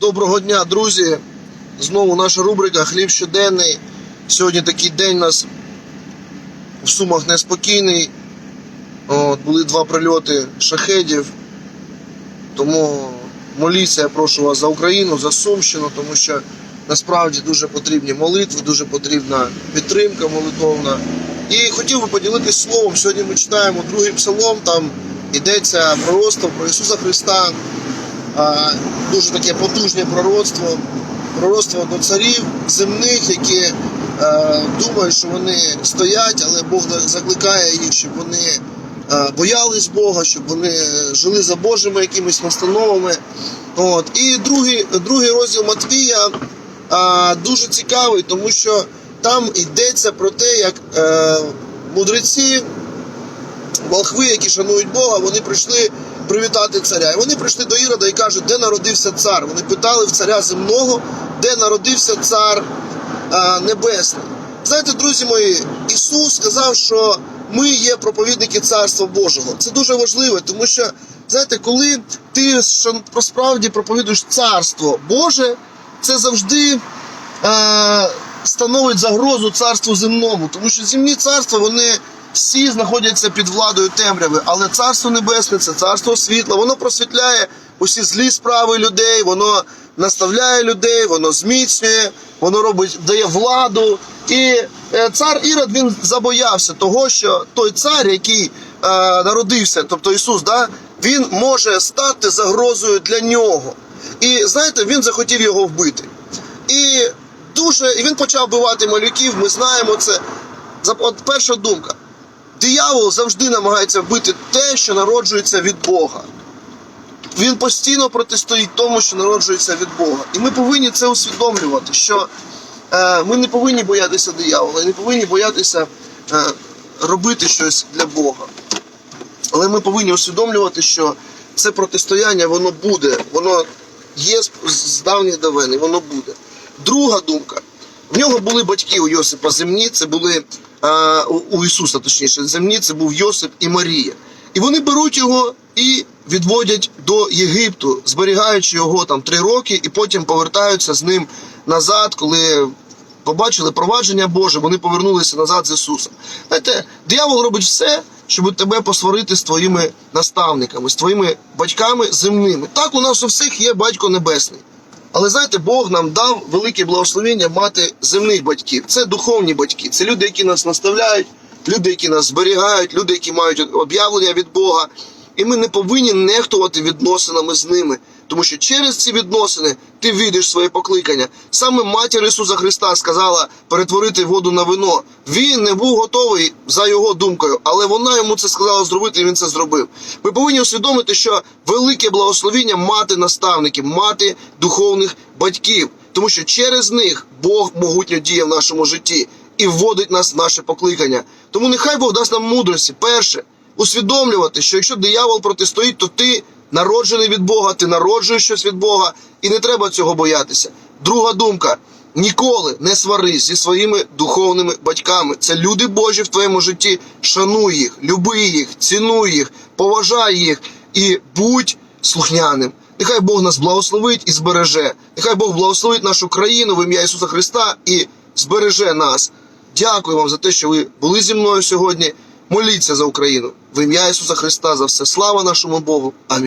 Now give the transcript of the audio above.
Доброго дня, друзі. Знову наша рубрика Хліб щоденний. Сьогодні такий день у нас в Сумах неспокійний. От, були два прильоти шахедів. Тому моліться, я прошу вас за Україну, за Сумщину, тому що насправді дуже потрібні молитви, дуже потрібна підтримка молитовна. І хотів би поділитися словом. Сьогодні ми читаємо другий псалом, там йдеться пророцтво про Ісуса Христа. Дуже таке потужне пророцтво, пророцтво до царів земних, які е, думають, що вони стоять, але Бог закликає їх, щоб вони е, боялись Бога, щоб вони жили за Божими якимись настановами. От. І другий, другий розділ Матвія дуже цікавий, тому що там йдеться про те, як е, мудреці волхви, які шанують Бога, вони прийшли привітати царя. І вони прийшли до Ірода і кажуть, де народився цар. Вони питали в царя земного, де народився цар а, небесний. Знаєте, друзі мої, Ісус сказав, що ми є проповідники Царства Божого. Це дуже важливо, тому що, знаєте, коли ти справді проповідуєш Царство Боже, це завжди е, становить загрозу царству земному, тому що земні царства вони всі знаходяться під владою темряви, але царство небесне це царство світла, воно просвітляє усі злі справи людей, воно наставляє людей, воно зміцнює, воно робить, дає владу. І е, цар Ірод він забоявся того, що той цар, який е, народився, тобто Ісус, да, він може стати загрозою для нього. І знаєте, він захотів його вбити. І дуже і він почав вбивати малюків. Ми знаємо це. От перша думка. Диявол завжди намагається вбити те, що народжується від Бога. Він постійно протистоїть тому, що народжується від Бога. І ми повинні це усвідомлювати, що е, ми не повинні боятися диявола, і не повинні боятися е, робити щось для Бога. Але ми повинні усвідомлювати, що це протистояння воно буде, воно є з, давніх давен, і воно буде. Друга думка. В нього були батьки у Йосипа земні, це були у, у Ісуса, точніше, земні, це був Йосип і Марія. І вони беруть його і відводять до Єгипту, зберігаючи його там три роки, і потім повертаються з ним назад, коли побачили провадження Боже, вони повернулися назад з Ісусом. Знаєте, диявол робить все, щоб тебе посварити з твоїми наставниками, з твоїми батьками земними. Так у нас у всіх є батько небесний. Але знаєте, Бог нам дав велике благословення мати земних батьків. Це духовні батьки, це люди, які нас наставляють, люди, які нас зберігають, люди, які мають об'явлення від Бога. І ми не повинні нехтувати відносинами з ними. Тому що через ці відносини ти війдеш своє покликання. Саме матір Ісуса Христа сказала перетворити воду на вино. Він не був готовий за його думкою, але вона йому це сказала зробити, і він це зробив. Ми повинні усвідомити, що велике благословіння мати наставників, мати духовних батьків, тому що через них Бог могутньо діє в нашому житті і вводить нас в наше покликання. Тому нехай Бог дасть нам мудрості. Перше, усвідомлювати, що якщо диявол протистоїть, то ти народжений від Бога, ти народжуєш щось від Бога, і не треба цього боятися. Друга думка. Ніколи не сварись зі своїми духовними батьками. Це люди Божі в твоєму житті. Шануй їх, люби їх, цінуй їх, поважай їх і будь слухняним. Нехай Бог нас благословить і збереже. Нехай Бог благословить нашу країну в ім'я Ісуса Христа і збереже нас. Дякую вам за те, що ви були зі мною сьогодні. Моліться за Україну в ім'я Ісуса Христа за все. Слава нашому Богу. Амінь.